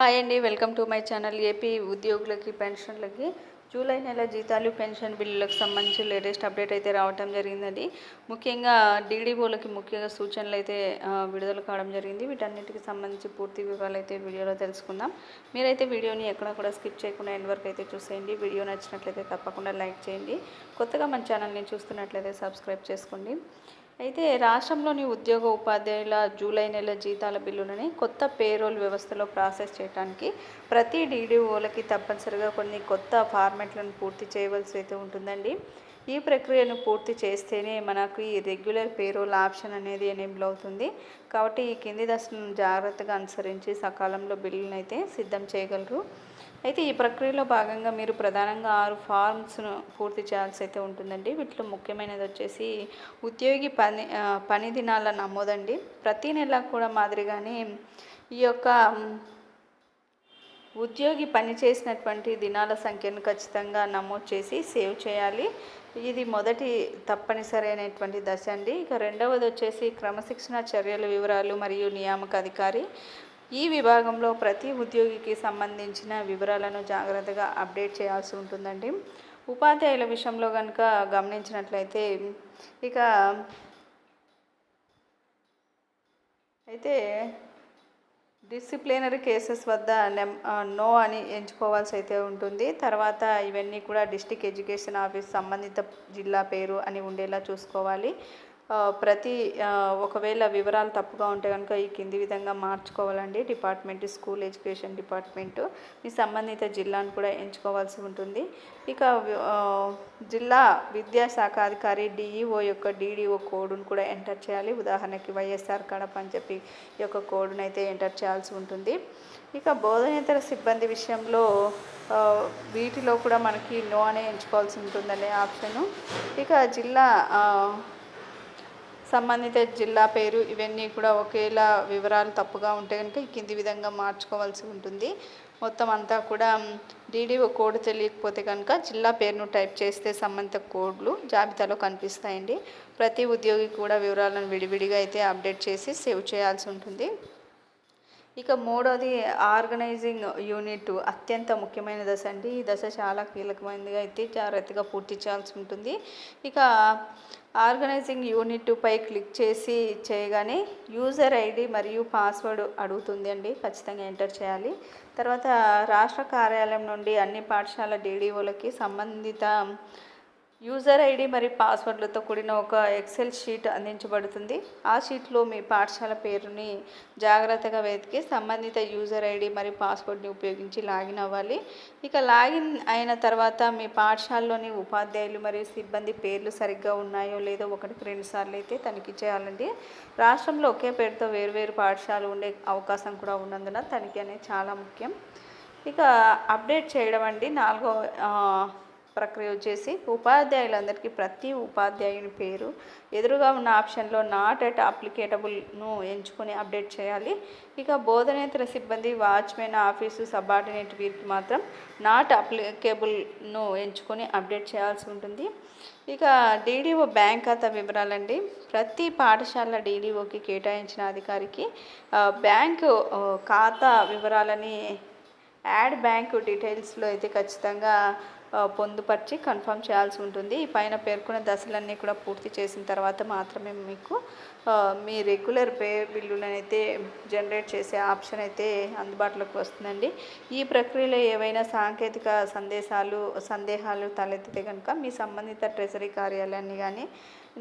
Hi అండి welcome to my channel AP ఉద్యోగులకి పెన్షన్లకి. జూలై నెల జీతాలు పెన్షన్ బిల్లులకు సంబంధించి లేటెస్ట్ అప్డేట్ అయితే రావటం జరిగిందండి. ముఖ్యంగా డీడీఓలకి ముఖ్యంగా సూచనలు అయితే విడుదల కావడం జరిగింది. వీటన్నిటికి సంబంధించి పూర్తి వివరాలు అయితే వీడియోలో తెలుసుకుందాం. మీరైతే వీడియోని ఎక్కడ కూడా స్కిప్ చేయకుండా ఎండ్ వరకు అయితే చూసేయండి. వీడియో నచ్చినట్లయితే తప్పకుండా లైక్ చేయండి. కొత్తగా మన ఛానల్ని చూస్తున్నట్లయితే సబ్స్క్రైబ్ చేసుకోండి. అయితే రాష్ట్రంలోని ఉద్యోగ ఉపాధ్యాయుల జూలై నెల జీతాల బిల్లులని కొత్త పేరోల్ వ్యవస్థలో ప్రాసెస్ చేయడానికి ప్రతి డీడీఓలకి తప్పనిసరిగా కొన్ని కొత్త ఫార్మాట్లను పూర్తి చేయవలసి అయితే ఉంటుందండి. ఈ ప్రక్రియను పూర్తి చేస్తేనే మనకు ఈ రెగ్యులర్ పేరోల్ ఆప్షన్ అనేది ఎనేబుల్ అవుతుంది. కాబట్టి ఈ కింది దశలను జాగ్రత్తగా అనుసరించి సకాలంలో బిల్లులను అయితే సిద్ధం చేయగలరు. అయితే ఈ ప్రక్రియలో భాగంగా మీరు ప్రధానంగా ఆరు ఫార్మ్స్ను పూర్తి చేయాల్సి అయితే ఉంటుందండి. వీటిలో ముఖ్యమైనది వచ్చేసి ఉద్యోగి పని పని దినాల నమోదండి. ప్రతి నెల కూడా మాదిరిగానే ఈ యొక్క ఉద్యోగి పని చేసినటువంటి దినాల సంఖ్యను ఖచ్చితంగా నమోదు చేసి సేవ్ చేయాలి. ఇది మొదటి తప్పనిసరి అయినటువంటి దశ అండి. ఇక రెండవది వచ్చేసి క్రమశిక్షణ చర్యల వివరాలు మరియు నియామక అధికారి. ఈ విభాగంలో ప్రతి ఉద్యోగికి సంబంధించిన వివరాలను జాగ్రత్తగా అప్డేట్ చేయాల్సి ఉంటుందండి. ఉపాధ్యాయుల విషయంలో కనుక గమనించినట్లయితే ఇక అయితే డిసిప్లినరీ కేసెస్ వద్ద నెం నో అని ఎంచుకోవాల్సి అయితే ఉంటుంది. తర్వాత ఇవన్నీ కూడా డిస్టిక్ ఎడ్యుకేషన్ ఆఫీస్ సంబంధిత జిల్లా పేరు అని ఉండేలా చూసుకోవాలి. ప్రతి ఒకవేళ వివరాలు తప్పుగా ఉంటే కనుక ఈ కింది విధంగా మార్చుకోవాలండి. Department school education department. మీ సంబంధిత జిల్లాను కూడా ఎంచుకోవాల్సి ఉంటుంది. ఇక జిల్లా విద్యాశాఖ అధికారి డిఈఓ యొక్క డీడీఓ కోడ్ను కూడా ఎంటర్ చేయాలి. ఉదాహరణకి వైఎస్ఆర్ కడప అని చెప్పి ఈ యొక్క కోడ్ను అయితే ఎంటర్ చేయాల్సి ఉంటుంది. ఇక బోధనేతర సిబ్బంది విషయంలో వీటిలో కూడా మనకి నో అనే ఎంచుకోవాల్సి ఉంటుందనే ఆప్షను. ఇక జిల్లా సంబంధిత జిల్లా పేరు ఇవన్నీ కూడా ఒకేలా వివరాలు తప్పుగా ఉంటే కనుక కింది విధంగా మార్చుకోవాల్సి ఉంటుంది. మొత్తం అంతా కూడా డీడీఓ కోడ్ తెలియకపోతే కనుక జిల్లా పేరును టైప్ చేస్తే సంబంధిత కోడ్లు జాబితాలో కనిపిస్తాయండి. ప్రతి ఉద్యోగి కూడా వివరాలను విడివిడిగా అయితే అప్డేట్ చేసి సేవ్ చేయాల్సి ఉంటుంది. ఇక మూడోది ఆర్గనైజింగ్ యూనిట్ అత్యంత ముఖ్యమైన దశ అండి. ఈ దశ చాలా కీలకమైనదిగా అయితే జాగ్రత్తగా పూర్తి చేయాల్సి ఉంటుంది. ఇక ఆర్గనైజింగ్ యూనిట్ పై క్లిక్ చేసి చేయగానే యూజర్ ఐడి మరియు పాస్వర్డ్ అడుగుతుంది అండి. ఖచ్చితంగా ఎంటర్ చేయాలి. తర్వాత రాష్ట్ర కార్యాలయం నుండి అన్ని పాఠశాల డీడీఓలకి సంబంధిత యూజర్ ఐడి మరియు పాస్వర్డ్లతో కూడిన ఒక ఎక్సెల్ షీట్ అందించబడుతుంది. ఆ షీట్లో మీ పాఠశాల పేరుని జాగ్రత్తగా వెతికి సంబంధిత యూజర్ ఐడి మరియు పాస్వర్డ్ని ఉపయోగించి లాగిన్ అవ్వాలి. ఇక లాగిన్ అయిన తర్వాత మీ పాఠశాలలోని ఉపాధ్యాయులు మరియు సిబ్బంది పేర్లు సరిగ్గా ఉన్నాయో లేదో ఒకటికి రెండు సార్లు అయితే తనిఖీ చేయాలండి. రాష్ట్రంలో ఒకే పేరుతో వేరువేరు పాఠశాలలు ఉండే అవకాశం కూడా ఉన్నందున తనిఖీ అనేది చాలా ముఖ్యం. ఇక అప్డేట్ చేయడం అండి. నాలుగో ప్రక్రియ వచ్చేసి ఉపాధ్యాయులందరికీ ప్రతి ఉపాధ్యాయుని పేరు. ఎదురుగా ఉన్న ఆప్షన్లో నాట్ ఎట్ అప్లికేటబుల్ను ఎంచుకొని అప్డేట్ చేయాలి. ఇక బోధనేతర సిబ్బంది వాచ్మెన్ ఆఫీసు సబార్డినేట్ వీరికి మాత్రం నాట్ అప్లికేబుల్ను ఎంచుకొని అప్డేట్ చేయాల్సి ఉంటుంది. ఇక డీడీఓ బ్యాంక్ ఖాతా వివరాలండి. ప్రతి పాఠశాల డీడీఓకి కేటాయించిన అధికారికి బ్యాంకు ఖాతా వివరాలని యాడ్ బ్యాంక్ డీటెయిల్స్లో అయితే ఖచ్చితంగా పొందుపరిచి కన్ఫర్మ్ చేయాల్సి ఉంటుంది. ఈ పైన పేర్కొన్న దశలన్నీ కూడా పూర్తి చేసిన తర్వాత మాత్రమే మీకు మీ రెగ్యులర్ పే బిల్లులను అయితే జనరేట్ చేసే ఆప్షన్ అయితే అందుబాటులోకి వస్తుందండి. ఈ ప్రక్రియలో ఏవైనా సాంకేతిక సందేశాలు సందేహాలు తలెత్తితే కనుక మీ సంబంధిత ట్రెజరీ కార్యాలయాన్ని కానీ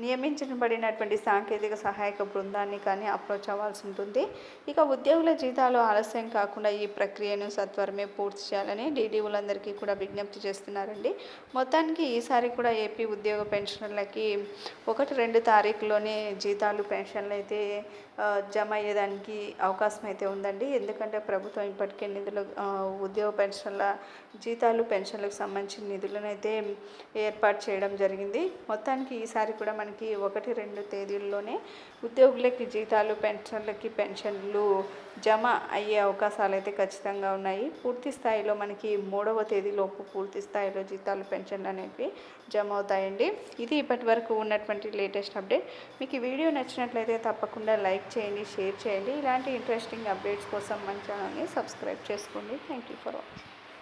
నియమించబడినటువంటి సాంకేతిక సహాయక బృందాన్ని కానీ అప్రోచ్ అవ్వాల్సి ఉంటుంది. ఇక ఉద్యోగుల జీతాలు ఆలస్యం కాకుండా ఈ ప్రక్రియను సత్వరమే పూర్తి చేయాలని డీడీఓలందరికీ కూడా విజ్ఞప్తి చేస్తున్నారండి. మొత్తానికి ఈసారి కూడా ఏపీ ఉద్యోగ పెన్షనర్లకి ఒకటి రెండు తారీఖులోనే జీతాలు పెన్షన్లు అయితే జమ అయ్యేదానికి అవకాశం అయితే ఉందండి. ఎందుకంటే ప్రభుత్వం ఇప్పటికే నిధులు ఉద్యోగ పెన్షన్ల జీతాలు పెన్షన్లకు సంబంధించిన నిధులను అయితే ఏర్పాటు చేయడం జరిగింది. మొత్తానికి ఈసారి కూడా మనకి ఒకటి రెండు తేదీల్లోనే ఉద్యోగులకి జీతాలు పెన్షన్లకి పెన్షన్లు జమ అయ్యే అవకాశాలు అయితే ఖచ్చితంగా ఉన్నాయి. పూర్తి స్థాయిలో మనకి మూడవ తేదీలోపు పూర్తి స్థాయిలో జీతాలు పెన్షన్లు అనేవి జమ అవుతాయండి. ఇది ఇప్పటి వరకు ఉన్నటువంటి లేటెస్ట్ అప్డేట్. మీకు ఈ వీడియో నచ్చినట్లయితే తప్పకుండా లైక్ చేయండి షేర్ చేయండి. ఇలాంటి ఇంట్రెస్టింగ్ అప్డేట్స్ కోసం మన ఛానల్ని సబ్స్క్రైబ్ చేసుకోండి. Thank you for watching